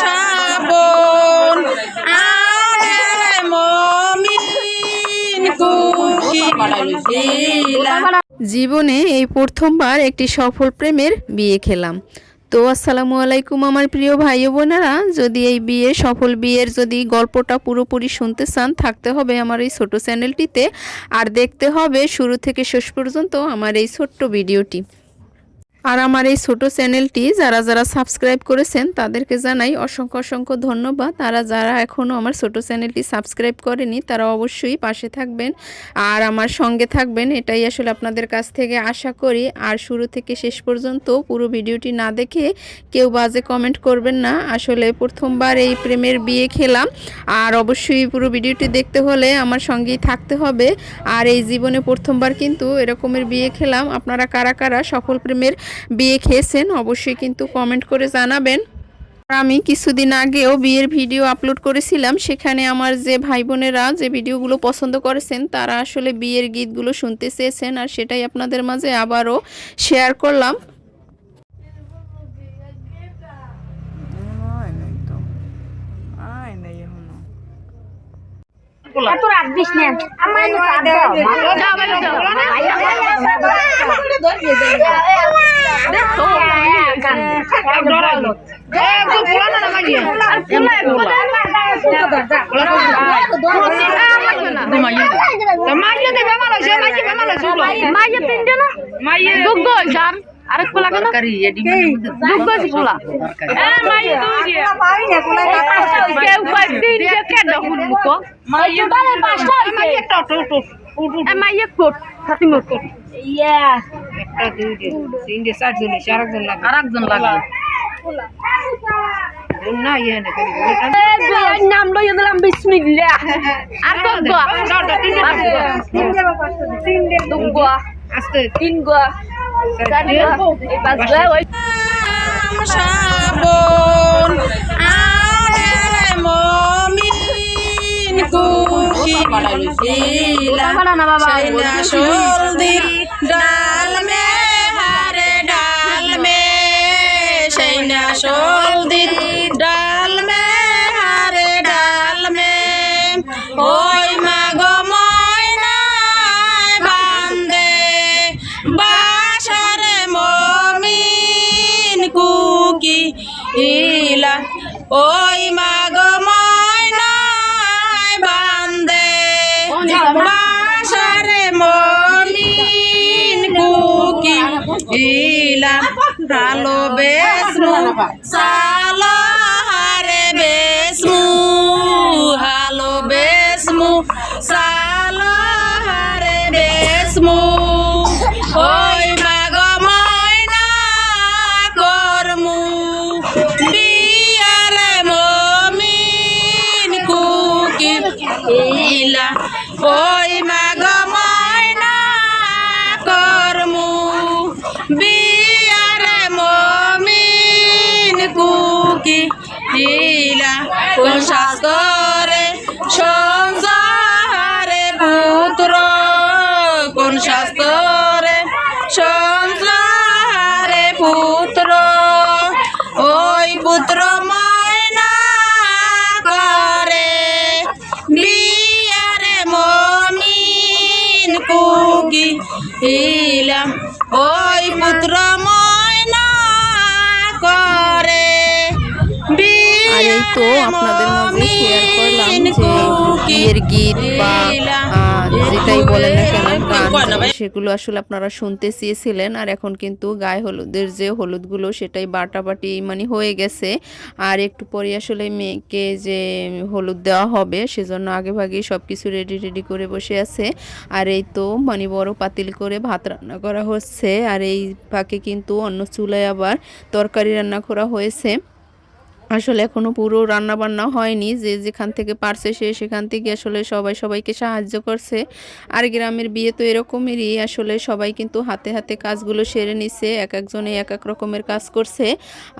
শ্রাবণ আরে মমিন কুকিলা জীবনে এই প্রথমবার একটি সফল প্রেমের বিয়ে খেলাম। তো আসসালামু আলাইকুম আমার প্রিয় ভাই বোনেরা, যদি এই বিয়ে সফল বিয়ের যদি গল্পটা পুরোপুরি শুনতে চান, থাকতে হবে আমার এই ছোট চ্যানেলটিতে। আর দেখতে হবে শুরু থেকে শেষ পর্যন্ত আমার এই ছোট্ট ভিডিওটি। আর আমার এই ছোট চ্যানেলটি যারা যারা সাবস্ক্রাইব করেছেন, তাদেরকে জানাই অসংখ্য অসংখ্য ধন্যবাদ। তারা যারা এখনও আমার ছোট চ্যানেলটি সাবস্ক্রাইব করেনি, তারা অবশ্যই পাশে থাকবেন। আর আমার সঙ্গে থাকবেন, এটাই আসলে আপনাদের কাছ থেকে আশা করি। আর শুরু থেকে শেষ পর্যন্ত পুরো ভিডিওটি না দেখে কেউ বাজে কমেন্ট করবেন না। আসলে প্রথমবার এই প্রেমের বিয়ে খেলাম। আর অবশ্যই পুরো ভিডিওটি দেখতে হলে আমার সঙ্গেই থাকতে হবে। আর এই জীবনে প্রথমবার কিন্তু এরকমের বিয়ে খেলাম। আপনারা কারা কারা সফল প্রেমের বিয়ে খেয়েছেন অবশ্যই কিন্তু কমেন্ট করে জানাবেন। আমি কিছুদিন আগেও বিয়ের ভিডিও আপলোড করেছিলাম সেখানে আমার যে ভাই বোনেরা যে ভিডিওগুলো পছন্দ করেছেন তারা আসলে বিয়ের গীতগুলো শুনতে চেয়েছেন আর সেটাই আপনাদের মাঝে আবারও শেয়ার করলাম। এত রাত দিস না। আমার দেখো আরেক পোলা কোট আরেকজন লাগবে না ইয়ে নাম লইয়া দিলাম বিসমিল্লাহ আর কত গো তিন গো আস্তে তিন গো চার গো এই পাঁচ গো ওই আরে মমিন কুকিলা না বাবা চাইনা সলদি ডাল চাইনা সলদি ডাল মে হারে ডাল মে। ওই ভালো বেসমু, সালো হারে বেসমু, হালো বেসমু, সালো হারে বেসমু। ওই মাগ ময়না করমু, বিয়ারে মমিন কুকি ইলা। ওই মাগ ময়না করমু বিয়ারে কোন শাস্ত্রে সংসারে পুত্র কোন শাস্ত্রে সংসারে পুত্র। ওই পুত্র করে। ওই পুত্র ময়না তো আপনাদের মাঝে শেয়ার করলাম যে বিয়ের গীত বা যেটাই বলেন না কেন সেগুলো আসলে আপনারা শুনতে চেয়েছিলেন আর এখন কিন্তু গায়ে হলুদের যে হলুদগুলো সেটাই বাটাবাটি মানে হয়ে গেছে। আর একটু পরে আসলে মেয়েকে যে হলুদ দেওয়া হবে সেজন্য আগে ভাগে সব কিছু রেডি রেডি করে বসে আছে। আর এই তো মানে বড় পাতিল করে ভাত রান্না করা হচ্ছে। আর এই ফাঁকে কিন্তু অন্য চুলায় আবার তরকারি রান্না করা হয়েছে। আসলে এখনও পুরো রান্না বান্না হয়নি। যে যেখান থেকে পারছে সে সেখান থেকে আসলে সবাই সবাইকে সাহায্য করছে। আর গ্রামের বিয়ে তো এরকমেরই। আসলে সবাই কিন্তু হাতে হাতে কাজগুলো সেরে নিছে। এক একজনে এক এক রকমের কাজ করছে।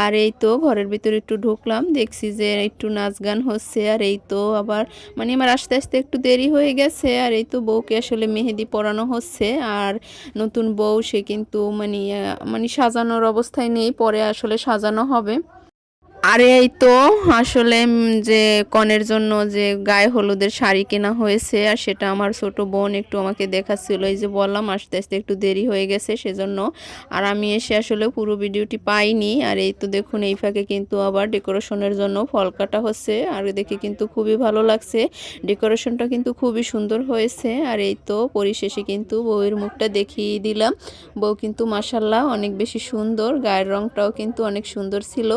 আর এই তো ঘরের ভিতরে একটু ঢুকলাম। দেখছি যে একটু নাচ গান হচ্ছে। আর এই তো আবার মানে আমার আস্তে আস্তে একটু দেরি হয়ে গেছে। আর এই তো বউকে আসলে মেহেদি পরানো হচ্ছে। আর নতুন বউ সে কিন্তু মানে মানে সাজানোর অবস্থায় নেই। পরে আসলে সাজানো হবে। আর এই তো আসলে যে কনের জন্য যে গায়ে হলুদের শাড়ি কেনা হয়েছে, আর সেটা আমার ছোট বোন একটু আমাকে দেখাচ্ছিল। এই যে বললাম, আস্তে আস্তে একটু দেরি হয়ে গেছে সেজন্য। আর আমি এসে আসলে পুরো ভিডিওটি পাইনি। আর এই তো দেখুন, এই ফাঁকে কিন্তু আবার ডেকোরেশনের জন্য ফল কাটা হচ্ছে। আর দেখে কিন্তু খুবই ভালো লাগছে। ডেকোরেশনটা কিন্তু খুবই সুন্দর হয়েছে। আর এই তো পরিশেষে কিন্তু বউয়ের মুখটা দেখিয়ে দিলাম। বউ কিন্তু মাসাল্লাহ অনেক বেশি সুন্দর। গায়ের রংটাও কিন্তু অনেক সুন্দর ছিল।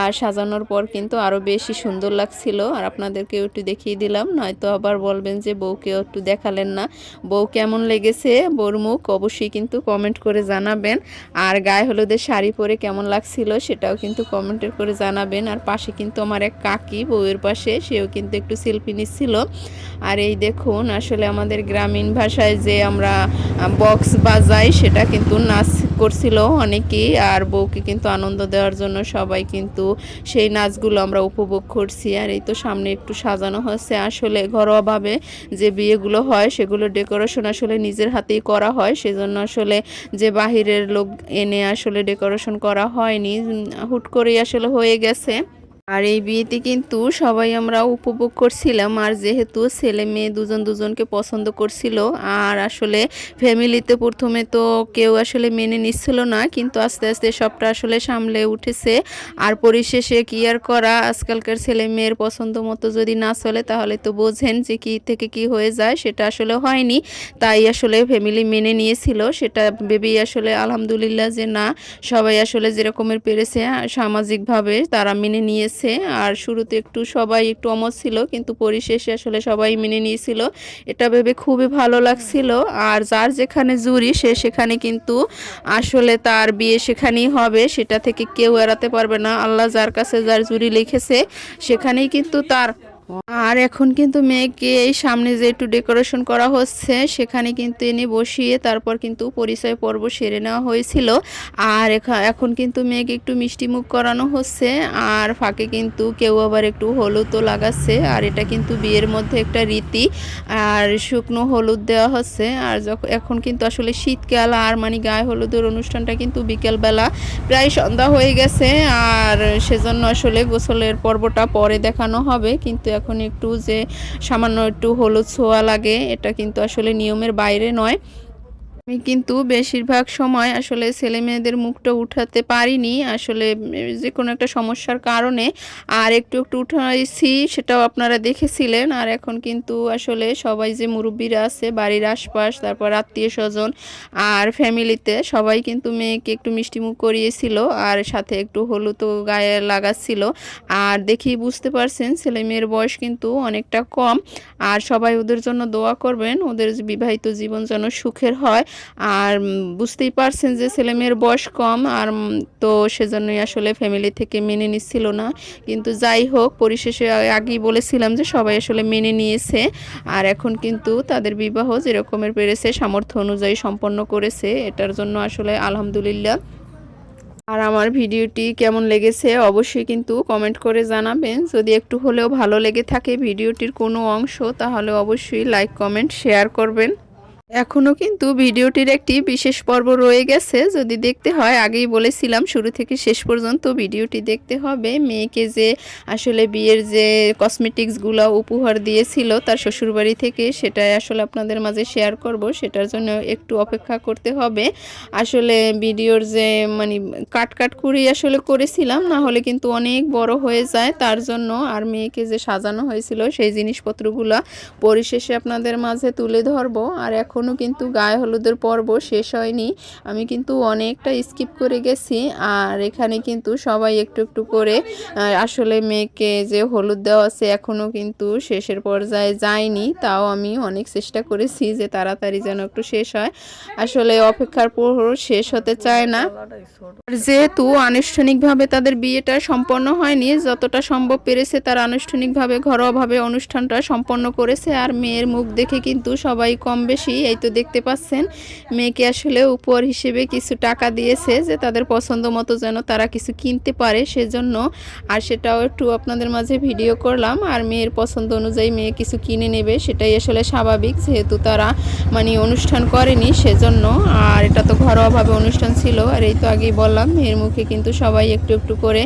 আর সাজানোর পর কিন্তু আরও বেশি সুন্দর লাগছিল। আর আপনাদেরকেও একটু দেখিয়ে দিলাম, নয়তো আবার বলবেন যে বউকেও একটু দেখালেন না। বউ কেমন লেগেছে? বউর মুখ অবশ্যই কিন্তু কমেন্ট করে জানাবেন। আর গায়ে হলুদের শাড়ি পরে কেমন লাগছিল সেটাও কিন্তু কমেন্টের করে জানাবেন। আর পাশে কিন্তু আমার এক কাকি বউয়ের পাশে, সেও কিন্তু একটু সেলফি নিচ্ছিল। আর এই দেখুন, আসলে আমাদের গ্রামীণ ভাষায় যে আমরা বক্স বাজাই, সেটা কিন্তু নাচ করছিল অনেকেই। আর বউকে কিন্তু আনন্দ দেওয়ার জন্য সবাই কিন্তু সেই নাচগুলো আমরা উপভোগ করছি। আর এই তো সামনে একটু সাজানো হচ্ছে আসলে ঘরোয়াভাবে যে বিয়েগুলো হয়, সেগুলো ডেকোরেশন আসলে নিজের হাতেই করা হয়। সেজন্য আসলে যে বাহিরের লোক এনে আসলে ডেকোরেশন করা হয়নি। হুট করেই আসলে হয়ে গেছে। আর এই বিয়েতে কিন্তু সবাই আমরা উপভোগ করছিলাম। আর যেহেতু ছেলে মেয়ে দুজন দুজনকে পছন্দ করছিল, আর আসলে ফ্যামিলিতে প্রথমে তো কেউ আসলে মেনে নিচ্ছিল না, কিন্তু আস্তে আস্তে সবটা আসলে সামলে উঠেছে। আর পরিশেষে কি আর করা? আজকালকার ছেলে মেয়ের পছন্দ মতো যদি না চলে, তাহলে তো বোঝেন যে কি থেকে কি হয়ে যায়, সেটা আসলে হয়নি। তাই আসলে ফ্যামিলি মেনে নিয়েছিল, সেটা ভেবেই আসলে আলহামদুলিল্লাহ যে না, সবাই আসলে যেরকমের পেরেছে, সামাজিকভাবে তারা মেনে নিয়েছে। আর শুরুতে একটু সবাই একটু অমত ছিল, কিন্তু পরিশেষে আসলে সবাই মেনে নিয়েছিল। এটা ভেবে খুবই ভালো লাগছিল। আর যার যেখানে জুরি সে সেখানে কিন্তু আসলে তার বিয়ে সেখানেই হবে। সেটা থেকে কেউ এড়াতে পারবে না। আল্লাহ যার কাছে যার জুরি লিখেছে, সেখানেই কিন্তু তার আর এখন কিন্তু মেয়েকে এই সামনে যে একটু ডেকোরেশন করা হচ্ছে, সেখানে কিন্তু এনে বসিয়ে তারপর কিন্তু পরিচয় পর্ব সেরে নেওয়া হয়েছিল। আর এখা- এখন কিন্তু মেয়েকে একটু মিষ্টি মুখ করানো হচ্ছে। আর ফাঁকে কিন্তু কেউ আবার একটু হলুদও লাগাচ্ছে। আর এটা কিন্তু বিয়ের মধ্যে একটা রীতি। আর শুকনো হলুদ দেওয়া হচ্ছে। আর যখন এখন কিন্তু আসলে শীতকাল। আর মানে গায়ে হলুদের অনুষ্ঠানটা কিন্তু বিকেলবেলা। প্রায় সন্ধ্যা হয়ে গেছে। আর সেজন্য আসলে গোসলের পর্বটা পরে দেখানো হবে। কিন্তু এখন একটু যে সামান্য একটু হলুদ ছোঁয়া লাগে এটা কিন্তু আসলে নিয়মের বাইরে নয়। আমি কিন্তু বেশিরভাগ সময় আসলে ছেলে মেয়েদের মুখটা উঠাতে পারিনি। আসলে যে কোনো একটা সমস্যার কারণে আর একটু একটু উঠাইছি, সেটাও আপনারা দেখেছিলেন। আর এখন কিন্তু আসলে সবাই যে মুরব্বীরা আছে, বাড়ির আশপাশ, তারপর আত্মীয় স্বজন আর ফ্যামিলিতে সবাই কিন্তু মেয়েকে একটু মিষ্টিমুখ করিয়েছিল আর সাথে একটু হলুদও গায়ে লাগাচ্ছিল। আর দেখি বুঝতে পারছেন, ছেলে মেয়ের বয়স কিন্তু অনেকটা কম। আর সবাই ওদের জন্য দোয়া করবেন, ওদের বিবাহিত জীবন যেন সুখের হয়। আর বুঝতেই পারছেন যে ছেলে মেয়ের বয়স কম আর তো সেজন্যই আসলে ফ্যামিলি থেকে মেনে নিচ্ছিল না। কিন্তু যাই হোক, পরিশেষে আগেই বলেছিলাম যে সবাই আসলে মেনে নিয়েছে। আর এখন কিন্তু তাদের বিবাহ যেরকমের পেরেছে, সামর্থ্য অনুযায়ী সম্পন্ন করেছে, এটার জন্য আসলে আলহামদুলিল্লাহ। আর আমার ভিডিওটি কেমন লেগেছে অবশ্যই কিন্তু কমেন্ট করে জানাবেন। যদি একটু হলেও ভালো লেগে থাকে ভিডিওটির কোনো অংশ, তাহলে অবশ্যই লাইক কমেন্ট শেয়ার করবেন। এখনও কিন্তু ভিডিওটির একটি বিশেষ পর্ব রয়ে গেছে। যদি দেখতে হয়, আগেই বলেছিলাম, শুরু থেকে শেষ পর্যন্ত ভিডিওটি দেখতে হবে। মেয়েকে যে আসলে বিয়ের যে কসমেটিক্সগুলো উপহার দিয়েছিল তার শ্বশুরবাড়ি থেকে, সেটাই আসলে আপনাদের মাঝে শেয়ার করব। সেটার জন্য একটু অপেক্ষা করতে হবে। আসলে ভিডিওর যে মানে কাট কাট করেই আসলে করেছিলাম, না হলে কিন্তু অনেক বড় হয়ে যায়। তার জন্য আর মেয়েকে যে সাজানো হয়েছিল, সেই জিনিসপত্রগুলো পরিশেষে আপনাদের মাঝে তুলে ধরবো। আর এখনও কিন্তু গায়ে হলুদের পর্ব শেষ হয়নি। আমি কিন্তু অনেকটা স্কিপ করে গেছি। আর এখানে কিন্তু সবাই একটু একটু করে আসলে মেয়েকে যে হলুদ দেওয়া আছে এখনও কিন্তু শেষের পর্যায়ে যায়নি। তাও আমি অনেক চেষ্টা করেছি যে তাড়াতাড়ি যেন একটু শেষ হয়। আসলে অপেক্ষার পর শেষ হতে চায় না। যেহেতু আনুষ্ঠানিকভাবে তাদের বিয়েটা সম্পন্ন হয়নি, যতটা সম্ভব পেরেছে তারা আনুষ্ঠানিকভাবে, ঘরোয়াভাবে অনুষ্ঠানটা সম্পন্ন করেছে। আর মেয়ের মুখ দেখে কিন্তু সবাই কম বেশি এই তো দেখতে পাচ্ছেন। মেয়েকে আসলে উপহার হিসেবে কিছু টাকা দিয়েছে যে তাদের পছন্দ মতো যেন তারা কিছু কিনতে পারে সেজন্য। আর সেটাও একটু আপনাদের মাঝে ভিডিও করলাম। আর মেয়ের পছন্দ অনুযায়ী মেয়ে কিছু কিনে নেবে, সেটাই আসলে স্বাভাবিক যেহেতু তারা মানে অনুষ্ঠান করেনি সেজন্য। আর এটা তো ঘরোয়াভাবে অনুষ্ঠান ছিল। আর এই তো আগেই বললাম, মেয়ের মুখে কিন্তু সবাই একটু একটু করে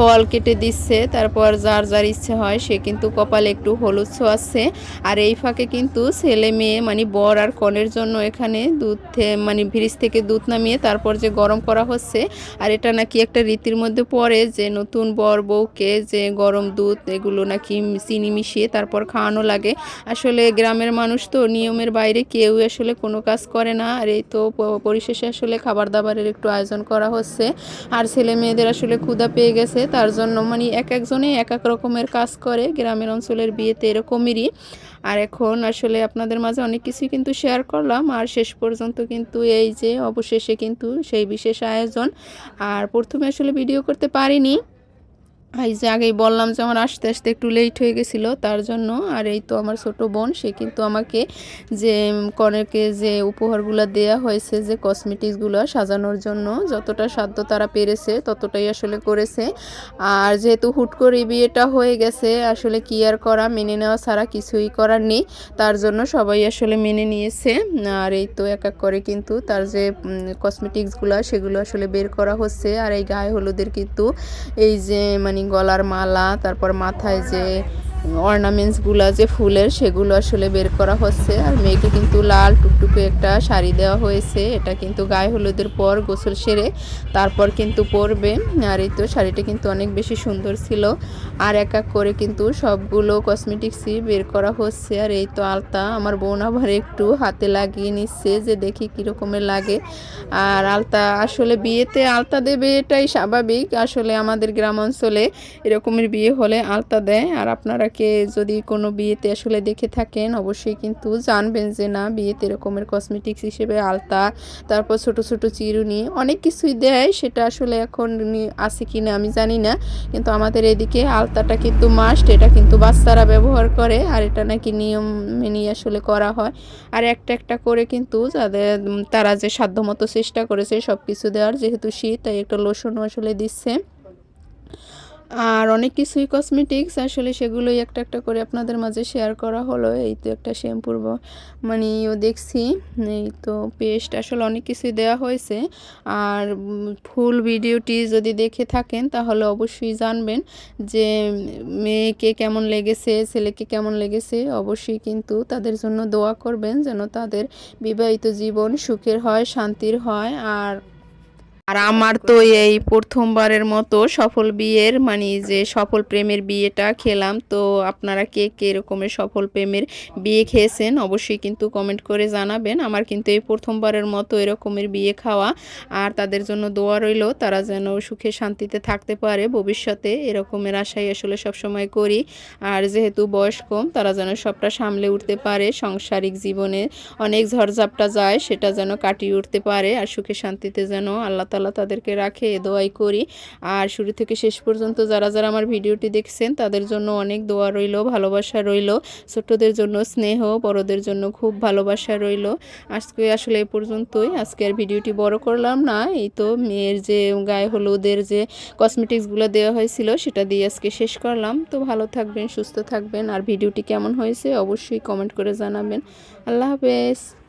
ফল কেটে দিচ্ছে, তারপর যার যার ইচ্ছে হয় সে কিন্তু কপালে একটু হলুদ ছোঁয়াচ্ছে আর এই ফাঁকে কিন্তু ছেলে মেয়ে মানে বর আর কনের জন্য এখানে দুধ মানে ফ্রিজ থেকে দুধ নামিয়ে তারপর যে গরম করা হচ্ছে, আর এটা নাকি একটা রীতির মধ্যে পড়ে যে নতুন বর বউকে যে গরম দুধ, এগুলো নাকি চিনি মিশিয়ে তারপর খাওয়ানো লাগে। আসলে গ্রামের মানুষ তো নিয়মের বাইরে কেউ আসলে কোনো কাজ করে না, আর এই তো পরিশেষে আসলে খাবার দাবারের একটু আয়োজন করা হচ্ছে। আর ছেলে মেয়েদের আসলে ক্ষুধা পেয়ে গেছে তার জন্য মানে এক একজনে এক এক রকমের কাজ করে, গ্রামের অঞ্চলের বিয়েতে এরকমেরই। আর এখন আসলে আপনাদের মাঝে অনেক কিছুই কিন্তু শেয়ার করলাম। আর শেষ পর্যন্ত কিন্তু এই যে অবশেষে কিন্তু সেই বিশেষ আয়োজন। আর প্রথমে আসলে ভিডিও করতে পারিনি। এই যে আগেই বললাম যে আমার আসতে আসতে একটু লেট হয়ে গেছিল, তার জন্য। আর এই তো আমার ছোট বোন, সে কিন্তু আমাকে যে কনেকে যে উপহারগুলো দেয়া হয়েছে, যে কসমেটিক্সগুলো সাজানোর জন্য, যতটা সাধ্য তারা পেরেছে, ততটাই আসলে করেছে। আর যেহেতু হুট করে বিয়েটা হয়ে গেছে, আসলে কি আর করা, মেনে নেওয়া ছাড়া কিছুই করার নেই। তার জন্য সবাই আসলে মেনে নিয়েছে। আর এই তো এক এক করে কিন্তু তার যে কসমেটিক্সগুলো সেগুলো আসলে বের করা হচ্ছে। আর এই গায়ে হলুদের কিন্তু এই যে মানে গলার মালা তারপর মাথায় যে অর্নামেন্টসগুলো যে ফুলের সেগুলো আসলে বের করা হচ্ছে। আর মেয়েকে কিন্তু লাল টুকটুকে একটা শাড়ি দেওয়া হয়েছে। এটা কিন্তু গায়ে হলুদের পর গোসল সেরে তারপর কিন্তু পরবে। আর এই তো শাড়িটা কিন্তু অনেক বেশি সুন্দর ছিল। আর এক এক করে কিন্তু সবগুলো কসমেটিক্সই বের করা হচ্ছে। আর এই তো আলতা আমার বোন আবার একটু হাতে লাগিয়ে নিচ্ছে যে দেখি কীরকমের লাগে। আর আলতা আসলে বিয়েতে আলতা দেবে এটাই স্বাভাবিক। আসলে আমাদের গ্রাম অঞ্চলে এরকমের বিয়ে হলে আলতা দেয়। আর আপনারা কে যদি কোনো বিয়েতে আসলে দেখে থাকেন, অবশ্যই কিন্তু জানবেন যে না, বিয়েতে এরকমের কসমেটিক্স হিসেবে আলতা, তারপর ছোট ছোট চিরুনি অনেক কিছুই দেয়। সেটা আসলে এখন আছে কি না আমি জানি না। কিন্তু আমাদের এদিকে আলতাটা কিন্তু মাস্ট এটা কিন্তু বাচ্চারা ব্যবহার করে আর এটা নাকি নিয়ম মেনে আসলে করা হয়। আর একটা একটা করে কিন্তু যাদের তারা যে সাধ্যমতো চেষ্টা করেছে সব কিছু দেওয়ার, যেহেতু শীত, তাই একটা লোশনও আসলে দিচ্ছে। আর অনেক কিছুই কসমেটিক্স আসলে সেগুলোই একটা একটা করে আপনাদের মাঝে শেয়ার করা হলো। এই তো একটা শ্যাম্পুর মানে ও দেখছি, এই তো পেস্ট আসলে অনেক কিছুই দেওয়া হয়েছে। আর ফুল ভিডিওটি যদি দেখে থাকেন, তাহলে অবশ্যই জানবেন যে মেয়েকে কেমন লেগেছে, ছেলেকে কেমন লেগেছে, অবশ্যই কিন্তু তাদের জন্য দোয়া করবেন যেন তাদের বিবাহিত জীবন সুখের হয়, শান্তির হয়। আর আর আমার তো এই প্রথমবারের মতো সফল বিয়ের মানে যে সফল প্রেমের বিয়েটা খেলাম, তো আপনারা কে কে রকমের সফল প্রেমের বিয়ে খেয়েছেন অবশ্যই কিন্তু কমেন্ট করে জানাবেন। আমার কিন্তু এই প্রথমবারের মতো এরকমের বিয়ে খাওয়া আর তাদের জন্য দোয়া রইল, তারা যেন সুখে শান্তিতে থাকতে পারে, ভবিষ্যতে এরকমের আশাই আসলে সবসময় করি। আর যেহেতু বয়স কম, তারা যেন সবটা সামলে উঠতে পারে, সাংসারিক জীবনে অনেক ঝড়ঝাপটা যায়, সেটা যেন কাটিয়ে উঠতে পারে, আর সুখে শান্তিতে যেন আল্লাহ তালা তাদেরকে রাখে, দোয়াই করি। আর শুরু থেকে শেষ পর্যন্ত যারা যারা আমার ভিডিওটি দেখছেন, তাদের জন্য অনেক দোয়া রইল, ভালোবাসা রইল। ছোট্টদের জন্য স্নেহ, বড়দের জন্য খুব ভালোবাসা রইল। আজকে আসলে এ পর্যন্তই। আজকে আর ভিডিওটি বড় করলাম না। এই তো মেয়ের যে গায়ে হলুদের যে কসমেটিক্সগুলো দেওয়া হয়েছিল, সেটা দিয়ে আজকে শেষ করলাম। তো ভালো থাকবেন, সুস্থ থাকবেন। আর ভিডিওটি কেমন হয়েছে অবশ্যই কমেন্ট করে জানাবেন। আল্লাহ হাফেজ।